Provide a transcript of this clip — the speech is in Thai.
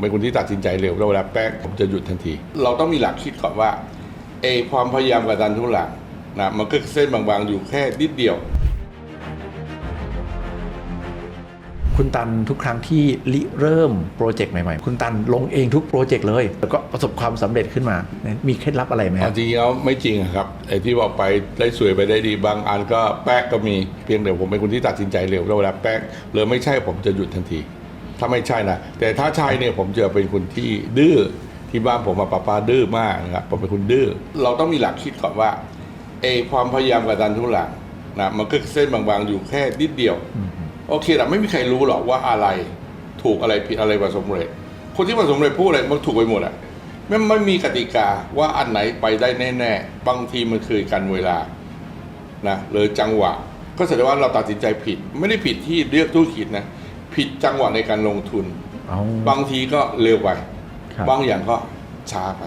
เป็นคนที่ตัดสินใจเร็วแล้วเวลาแป๊กผมจะหยุดทันที เราต้องมีหลักคิดก่อนว่าเออความพยายามกับดันทุลังนะมันก็เส้นบางๆอยู่แค่นิดเดียว คุณตันทุกครั้งที่ริเริ่มโปรเจกต์ใหม่ๆ คุณตันลงเองทุกโปรเจกต์เลย แล้วก็ประสบความสำเร็จขึ้นมา มีเคล็ดลับอะไรไหมคเอารับจริงๆแล้วไม่จริงอะครับไอ้ที่บอกไปได้สวยไปได้ดีบางอันก็แป๊กก็มีเพียงแต่ผมเป็นคนที่ตัดสินใจเร็วแล้วเวลาแป๊กเลยไม่ใช่ผมจะหยุดทันที ถ้าไม่ใช่นะแต่ถ้าใช่เนี่ยผมจะเป็นคนที่ดื้อที่บ้านผมอะป้าป้าดื้อมากนะครับผมเป็นคนดื้อเราต้องมีหลักคิดก่อนว่าเออความพยายามกับดันทุลังนะมันก็เส้นบางๆอยู่แค่นิดเดียว โอเคแต่ไม่มีใครรู้หรอกว่าอะไรถูกอะไรผิดอะไรประสบความสำเร็จคนที่ประสบความสำเร็จพูดอะไรมันถูกไปหมดอะไม่ไม่มีกติกาว่าอันไหนไปได้แน่ๆบางทีมันคือการเวลานะหรือจังหวะ ก็แสดงว่าเราตัดสินใจผิด ไม่ได้ผิดที่เลือกธุรกิจนะ ผิดจังหวะในการลงทุน เอา บางทีก็เร็วไป ครับ บางอย่างก็ช้าไป